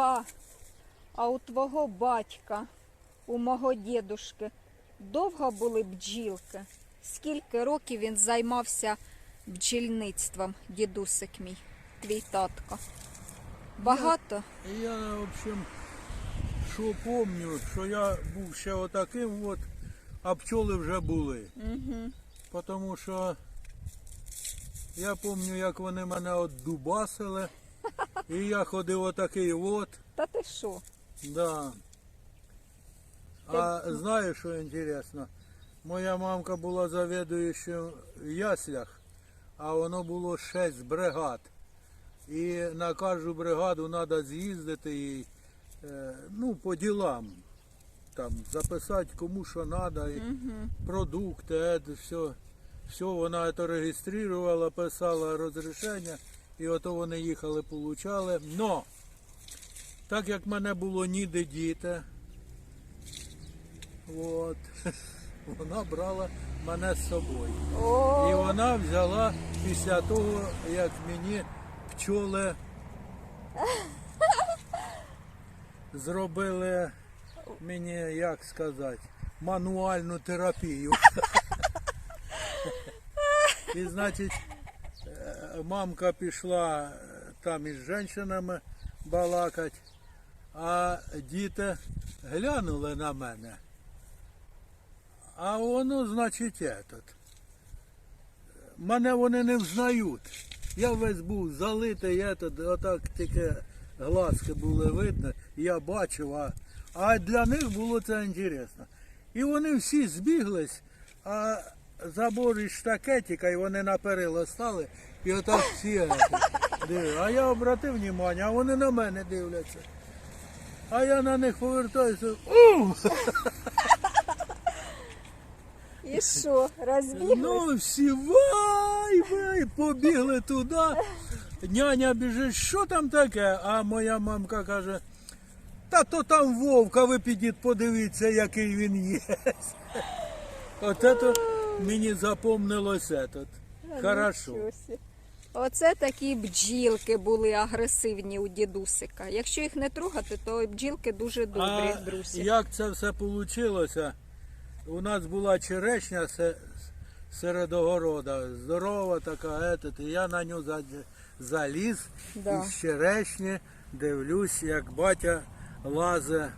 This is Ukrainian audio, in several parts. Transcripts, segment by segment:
Па, а у твого батька, у мого дідушки, довго були бджілки? Скільки років він займався бджільництвом, дідусик мій, твій татко? Багато? Я, в общем, що помню, що я був ще отаким от, а пчоли вже були. Угу. Тому що я пам'ятаю, як вони мене от дубасили, і я ходив отакий от. Та ти що? Да. А знаєш, що інтересно? Моя мамка була завідуючим в яслях, а воно було шість бригад. І на кожну бригаду треба з'їздити і, е, ну, по ділам. Там, записати кому що треба, і продукти, е, все. Все, вона це реєструвала, писала розрішення, і ото вони їхали, получали. Но так як мене було ніде діти, от, вона брала мене з собою. І вона взяла після того, як мені пчоли зробили мені, як сказати, мануальну терапію. І значить, мамка пішла е, там із жінками балакать, а діти глянули на мене. А воно, значить, этот. Мене вони не взнають. Я весь був залитий, этот, отак тільки глазки були видно, я бачив, а, а для них було це інтересно. І вони всі збіглись, а забор із штакетика, і вони на перила стали, і отак всі. А я обратив увагу, а вони на мене дивляться. А я на них повертаюся. У! і що, розбігли? Ну, всі вай, вай, побігли туди. Няня біжить, що там таке? А моя мамка каже, та то там вовка, ви підіть, подивіться, який він є. От це мені запомнилося тут. Хорошо. Оце такі бджілки були агресивні у дідусика. Якщо їх не трогати, то бджілки дуже добрі, А друзі. як це все вийшло? У нас була черешня серед огорода, здорова така, і я на нього заліз Да. із черешні, дивлюсь, як батя лазе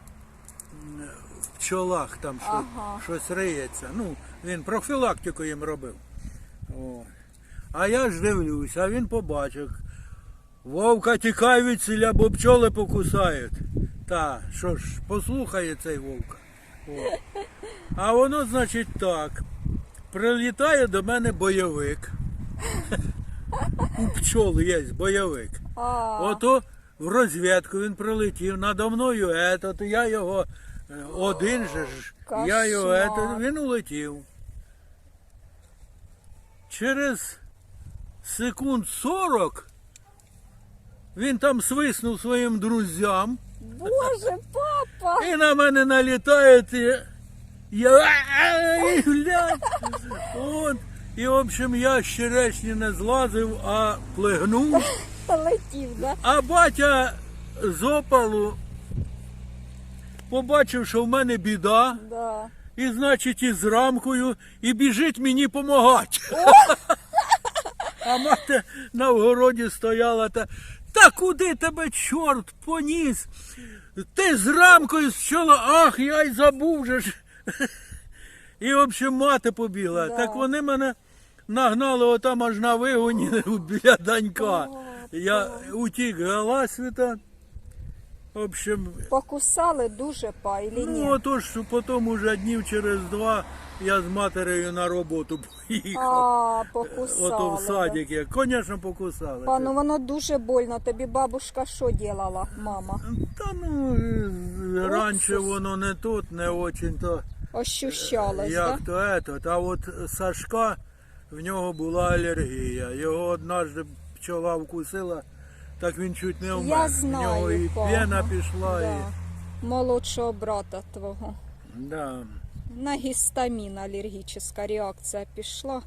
в пчолах там що, Ага. щось риється. Ну, він профілактику їм робив. О. А я ж дивлюсь, а він побачив. Вовка тікай від селя, бо пчоли покусають. Та, що ж, послухає цей вовка. О. А воно, значить, так. Прилітає до мене бойовик. У пчол є бойовик. Ото в розвідку він прилетів надо мною, етот, я його е, один же ж, я його етот, він улетів. Через секунд 40 він там свиснув своїм друзям Боже, папа! і на мене налітає. І я і. От. І, в общем, я з черешні не злазив, а плигнув. Летів, да? А батя з опалу побачив, що в мене біда, Да. і значить із рамкою, і біжить мені помагати. А мати на вгороді стояла та. Та куди тебе чорт поніс? Ти з рамкою зчола, ах, я й забув же ж. І, в общем, мати побігла. Да. Так вони мене нагнали отам аж на вигоні біля данька. Я утік галасвіта. В общем, Покусали дуже па, или ні? ну отож потім уже днів через два я з матерею на роботу поїхав. А, покусали. Ото в да. садик я. Звісно, покусали. Па, ну воно дуже больно. Тобі бабушка що делала, мама? Та ну, е, раніше Уксус. воно не тут, не очень то. Ощущалось, Як да? то етот. А от Сашка, в нього була алергія. Його однажды пчола вкусила, так він чуть не вмер. Я В нього і папа. пена пішла, Да. і. Молодшого брата твого. Да. На гістамін алергічна реакція пішла.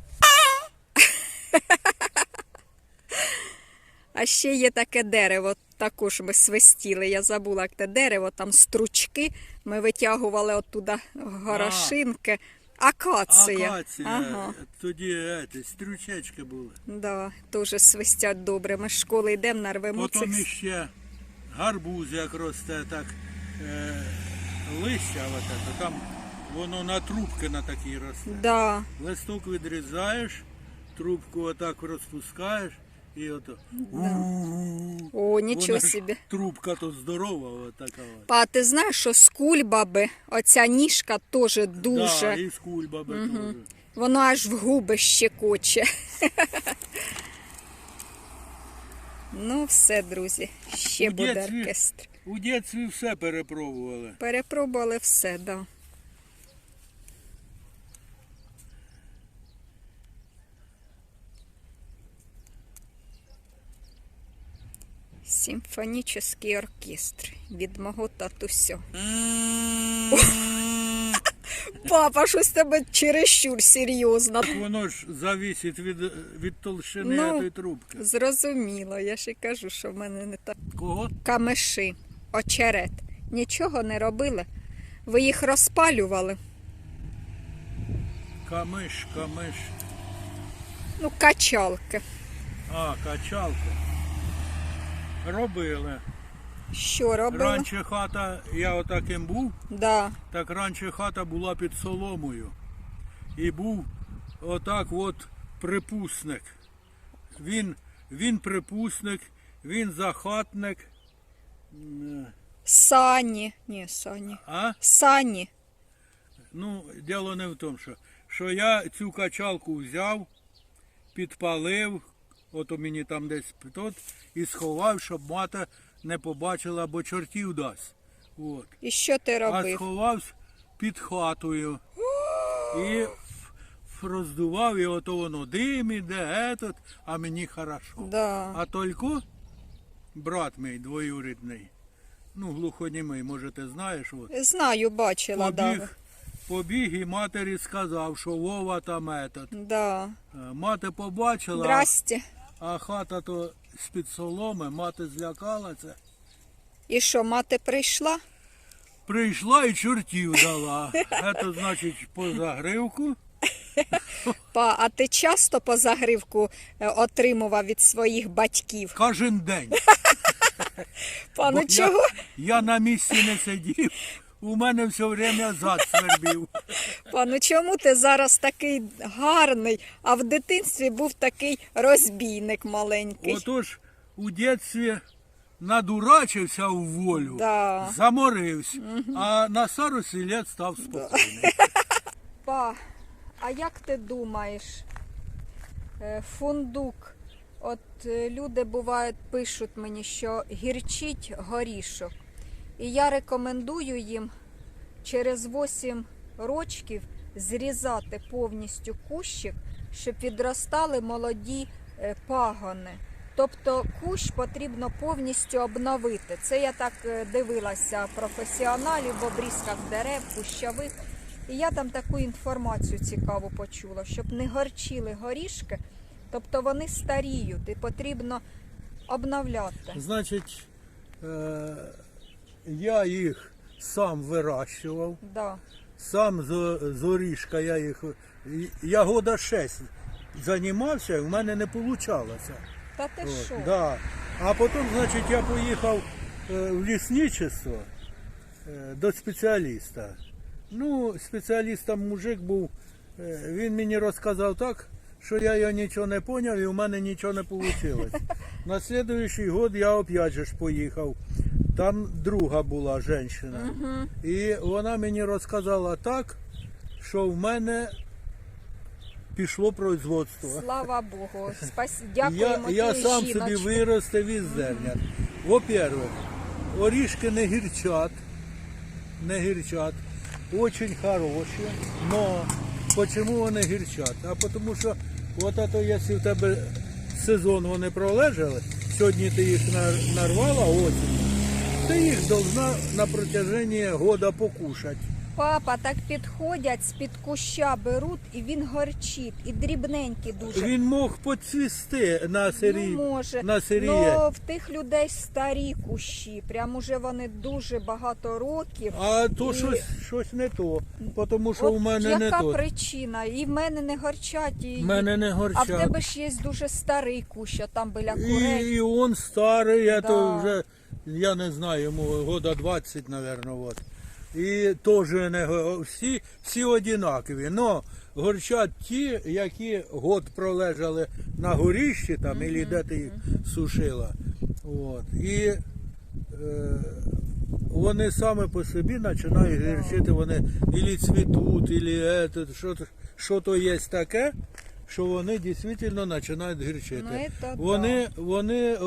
А ще є таке дерево, також ми свистіли. Я забула, як те дерево, там стручки. Ми витягували оттуда горошинки. Акація. Акація. Ага. Тоді еті, стрючечки були. Да, теж свистять добре. Ми з школи йдемо, нарвемо Потім цих. іще гарбуз як росте, так е, листя, от там воно на трубки на такій росте. Да. Листок відрізаєш, трубку отак розпускаєш і ото. О, нічого Вона ж собі. Трубка то здорова, от така. От. Па, ти знаєш, що з кульбаби оця ніжка теж дуже. Да, і з кульбаби теж. Воно аж в губи щекоче. ну, все, друзі. Ще буде дєтстві- оркестр. У дитинстві все перепробували. Перепробували все, да. Симфонічний оркестр від мого татуся. Папа, щось тебе чересчур серйозно. Воно ж завісить від, від толщини Ну. тої трубки. Зрозуміло, я ж і кажу, що в мене не так. Кого? Камиші, очерет. Нічого не робили. Ви їх розпалювали. Камиш, камиш. Ну, качалки. А, качалка. Робили. Що робили? Раніше хата, я отаким був, Да. так раніше хата була під соломою. І був отак от припусник. Він, він припусник, він захатник. Сані. Ні, сані. А? Сані. Ну, діло не в тому, що, що я цю качалку взяв, підпалив, ото мені там десь тот, і сховав, щоб мати не побачила, бо чортів дасть. От. І що ти робив? А сховався під хатою. І роздував, і ото воно дим іде, етот, а мені хорошо. Да. А тільки брат мій двоюрідний, ну, глухонімий, може, ти знаєш, от, Знаю, бачила, да. побіг, побіг і матері сказав, що Вова там етот. Да. Е, Мати побачила, Здрасте. А хата то з-під соломи, мати злякалася. І що, мати прийшла? Прийшла і чортів дала. Це значить по загривку. Па, а ти часто по загривку е, отримував від своїх батьків? Кожен день. Па, ну Бо чого? Я, я на місці не сидів. У мене все время зад свербів. Па, ну чому ти зараз такий гарний, а в дитинстві був такий розбійник маленький? Отож у дитинстві надурачився у волю, Да. заморився, а на старості літ став спокійний. Па, а як ти думаєш, е, фундук? От е, люди бувають пишуть мені, що гірчить горішок. І я рекомендую їм через 8 рочків зрізати повністю кущик, щоб відростали молоді е, пагони. Тобто кущ потрібно повністю обновити. Це я так е, дивилася професіоналів в обрізках дерев, кущових. І я там таку інформацію цікаву почула, щоб не горчили горішки, тобто вони старіють і потрібно обновляти. Значить, е, я їх сам вирощував. Да. Сам з, з орішка я їх. Я года 6 займався, в мене не вийшло. Та ти От, що? да. А потім, значить, я поїхав е, в лісничество е, до спеціаліста. Ну, спеціалістом мужик був, е, він мені розказав так, що я його нічого не зрозумів і в мене нічого не вийшло. На слідуючий год я опять же ж поїхав. Там друга була жінка. І вона мені розказала так, що в мене пішло производство. Слава Богу. Спас... Я, Дякуємо я тій сам жіночці. собі виростив із зерня. Во-первых, орішки не гірчат, не гірчат, очень хороші, но почему вони гірчат? А тому що от ото, якщо в тебе сезон вони пролежали, сьогодні ти їх нар- нарвала осінь, ти їх должна на протяженні года покушати. Папа так підходять, з-під куща беруть, і він горчить, і дрібненький дуже. Він мог поцвісти на сирі. Ну, може. на сирі Но в тих людей старі кущі. Прям уже вони дуже багато років. А то І- щось, щось не то. Тому що От в мене яка не то. причина? І в мене не горчать, і... В мене не горчать. а в тебе ж є дуже старий кущ, а там біля І, і он старий, я Да. то вже, я не знаю, йому года 20, напевно, от. І теж не всі, всі одинакові. Но горчать ті, які год пролежали на горіщі там, і де ти їх сушила. От. І е, вони саме по собі починають гірчити, вони ілі цвітуть, ілі що, що то є таке, що вони дійсно починають гірчити. Ну, Вони, вони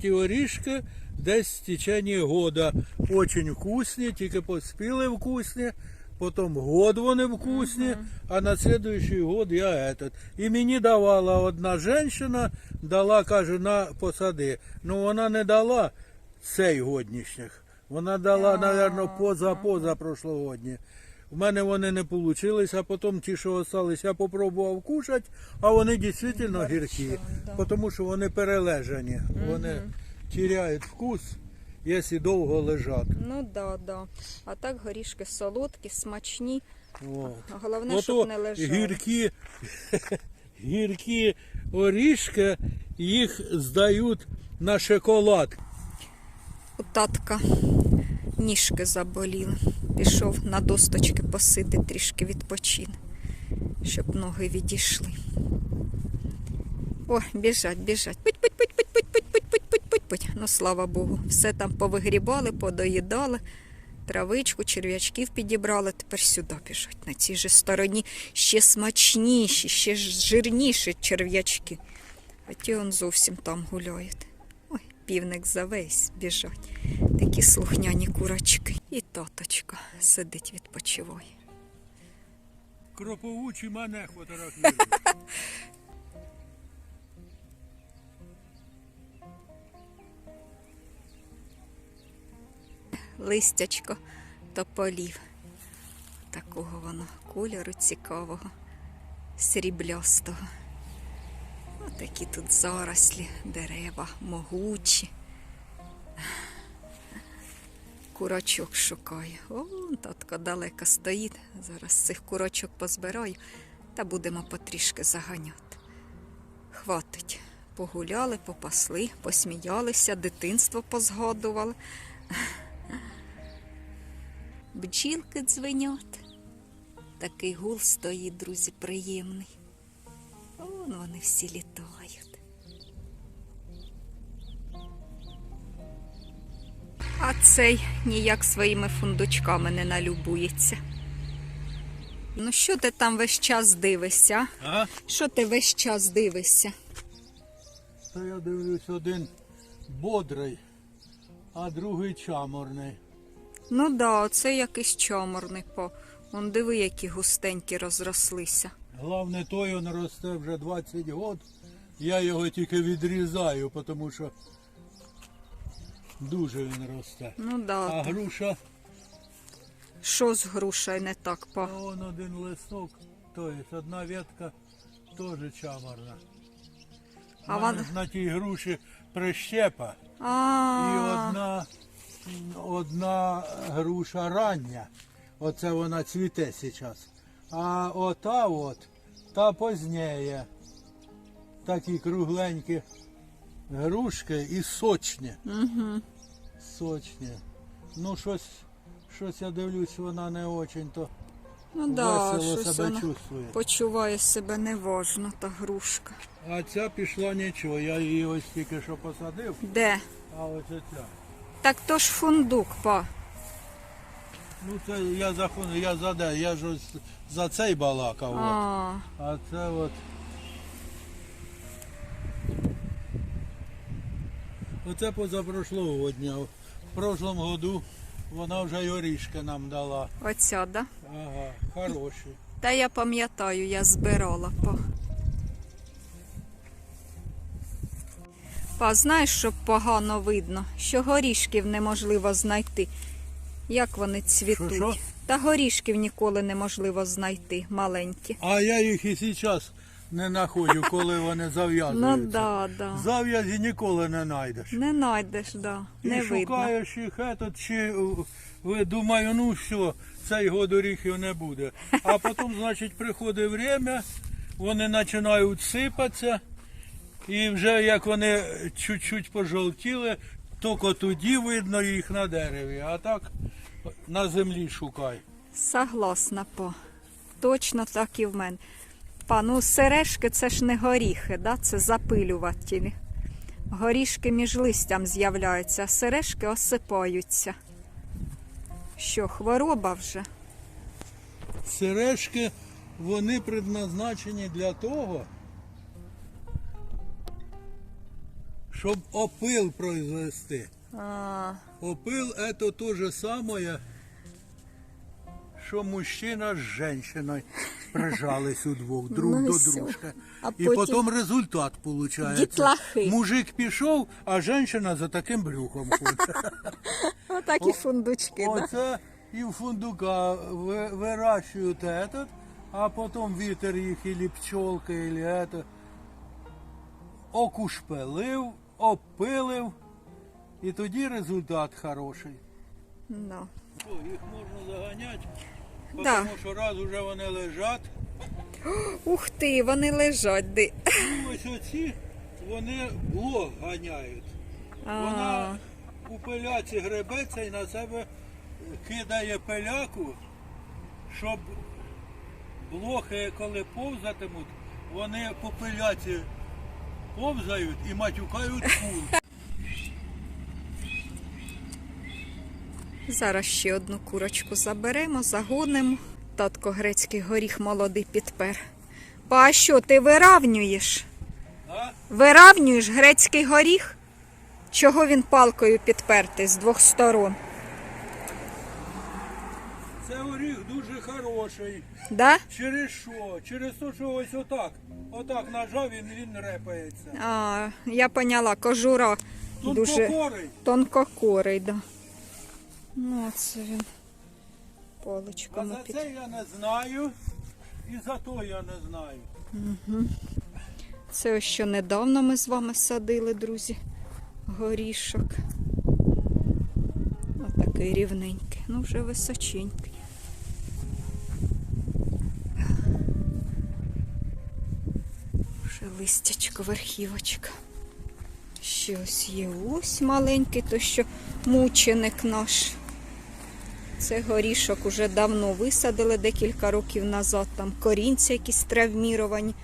ці орішки десь в течение года очень вкусні, тільки поспіли вкусні, потім год вони вкусні, а на следующий год я этот. І мені давала одна жінка, дала, каже, на посади. Ну вона не дала цей годнішніх. Вона дала, напевно, поза-поза прошлогодні. У мене вони не вийшли, а потім ті, що залишились, я попробував кушати, а вони дійсно гіркі. да. Тому що вони перележані. Вони теряють вкус, якщо довго лежать. Ну да, да. А так горішки солодкі, смачні. От. Головне, Ото щоб не лежали. гіркі, гіркі орішки, їх здають на шоколад. У татка ніжки заболіли. Пішов на досточки посидить, трішки відпочине, щоб ноги відійшли. О, біжать, біжать. Путь, путь, путь, путь, путь, путь, путь, путь, путь, путь, путь. Ну, слава Богу, все там повигрібали, подоїдали, травичку, черв'ячків підібрали, тепер сюди біжать. На цій же стороні ще смачніші, ще жирніші черв'ячки. А ті он зовсім там гуляють. Півник завесь біжать. Такі слухняні курочки. І таточка сидить, відпочиває. Кроповучі мене фотографують. Листячко тополів. Такого воно кольору цікавого, сріблястого. Отакі тут зарослі, дерева, могучі. Курочок шукає. О, татко далеко стоїть. Зараз цих курочок позбираю та будемо потрішки заганяти. Хватить. Погуляли, попасли, посміялися, дитинство позгадували. Бджілки дзвенять. Такий гул стоїть, друзі, приємний. Вон вони всі літають. А цей ніяк своїми фундучками не налюбується. Ну що ти там весь час дивишся? а? Що ти весь час дивишся? То я дивлюсь один бодрий, а другий чаморний. Ну да, оце якийсь чоморний по. Он диви, які густенькі розрослися. Головне, той він росте вже 20 років. Я його тільки відрізаю, тому що дуже він росте. Ну А да. груша, Що з грушею не так а по. он один листок, то є одна ветка теж чаморна. А вон- на тій груші прищепа. І А, одна, одна груша рання. Оце вона цвіте зараз. А ота от, та позняє. Такі кругленькі грушки і сочні. угу. Сочні. Ну, щось, щось я дивлюсь, вона не очень то Ну да, весело щось себе вона чувствує. почуває себе неважно, та грушка. А ця пішла нічого. Я її ось тільки що посадив, Де? а ось оця. Так то ж фундук, па. Ну це я за я за де, я ж ось за цей балакав. От. А, А це от. Оце позапрошлого дня. В прошлому году вона вже й орішки нам дала. оця, да? Ага, хороші. Та я пам'ятаю, я збирала па. Па, знаєш, що погано видно, що горішків неможливо знайти. Як вони цвітуть? Що, що? Та горішків ніколи неможливо знайти, маленькі. А я їх і зараз не знаходжу, коли вони зав'язуються. Ну да, да. Зав'язі ніколи не знайдеш. Не знайдеш, да. І не видно. шукаєш їх етот, чи ви думаю, ну все, цей год оріхів не буде. А потім, значить, приходить время, вони починають сипатися, і вже як вони чуть-чуть пожовтіли, тільки тоді видно їх на дереві, а так на землі шукай. Согласна, по. Точно так і в мене. Па, ну сережки це ж не горіхи, да? це запилювателі. Горішки між листям з'являються, а сережки осипаються. Що, хвороба вже? Сережки, вони предназначені для того, щоб опил произвести. А, Опил это то же самое, що мужчина з жінкою прижались удвох друг Ну і до всьо. дружки. А і потім потім результат виходить. Дітлахи. Мужик пішов, а жінка за таким брюхом ходить. отакі фундучки. Да. Оце і в фундука ви- вирощують этот, а потім вітер їх или пчолка, или это, окушпелив, опилив, і тоді результат хороший. Ну. О, їх можна заганяти, Да. тому що раз вже вони лежать. Ух ти, вони лежать. Ди. І ось оці вони блох ганяють. Вона у пиляці гребеться і на себе кидає пиляку, щоб блохи, коли повзатимуть, вони по пиляці повзають і матюкають кур. Зараз ще одну курочку заберемо, загонимо. Татко грецький горіх молодий підпер. Па, а що, ти виравнюєш? А? Виравнюєш грецький горіх? Чого він палкою підпертий з двох сторон? Це горіх дуже хороший. Да? Через що? Через те, що ось отак. Отак нажав він, він репається. А, я поняла, кожура дуже покорий. тонкокорий, да. Ну, це він А паличками за під. це я не знаю. І за то я не знаю. Це ось що недавно ми з вами садили, друзі. Горішок. Отакий рівненький. Ну, вже височенький. Вже листячко, верхівочка. Ще ось є ось маленький, то що мученик наш. Це горішок уже давно висадили декілька років назад. Там корінці якісь травміровані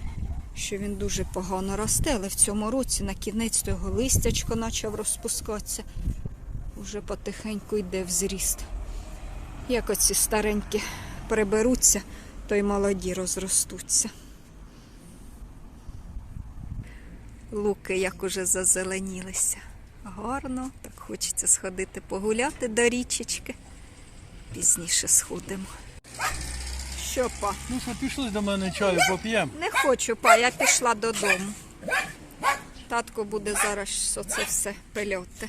що він дуже погано росте, але в цьому році на кінець того листячко почав розпускатися. Уже потихеньку йде в зріст. Як оці старенькі приберуться, то й молоді розростуться. Луки як уже зазеленілися. Гарно, так хочеться сходити погуляти до річечки. Пізніше сходимо. Що, па? Ну що, пішли до мене чаю поп'ємо. Не хочу, па, я пішла додому. Татко буде зараз оце все пильоти.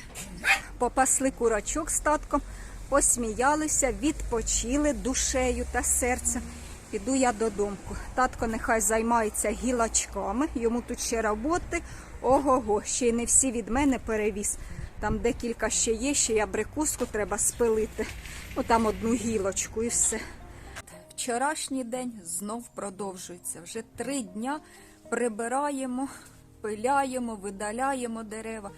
Попасли курочок з татком, посміялися, відпочили душею та серцем. Піду я додому. Татко нехай займається гілочками, йому тут ще роботи. Ого-го, ще й не всі від мене перевіз. Там декілька ще є, ще й абрикоску треба спилити. Отам одну гілочку і все. Вчорашній день знов продовжується. Вже три дня прибираємо, пиляємо, видаляємо дерева.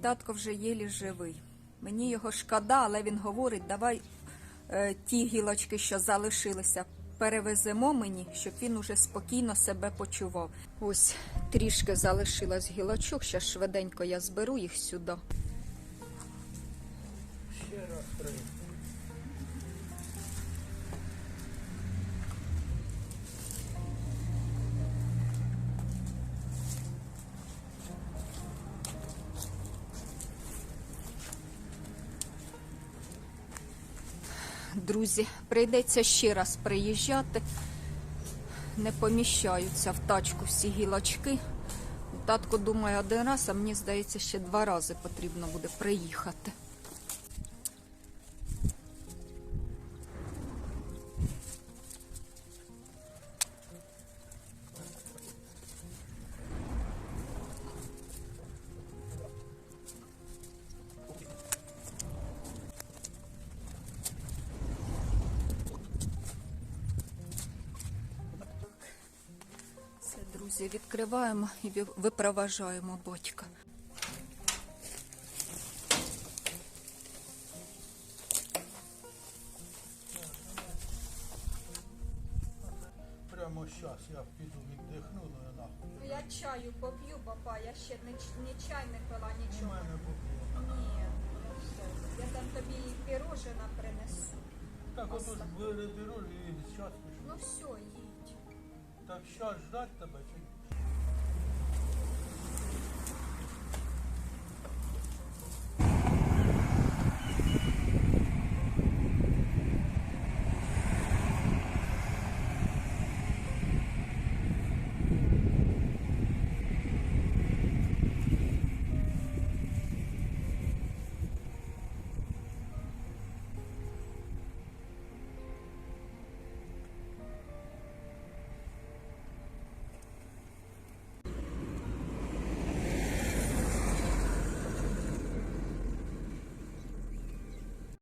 Татко вже єлі живий. Мені його шкода, але він говорить, давай е, ті гілочки, що залишилися, перевеземо мені, щоб він уже спокійно себе почував. Ось трішки залишилось гілочок, ще швиденько я зберу їх сюди. Ще раз три. Друзі, прийдеться ще раз приїжджати. Не поміщаються в тачку всі гілочки. Татко думає один раз, а мені здається, ще два рази потрібно буде приїхати. Друзі, відкриваємо і випроважаємо батька. Прямо зараз я піду віддихну, ну я нахуй. Ну я чаю поп'ю, папа, я ще не, ні чай не пила, У нічого. мене було. Ні, ну все. Я там тобі і пірожина принесу. Так от ж бери пірожі і зараз пішу. Ну все, їдь. Так зараз ждать тебе чи?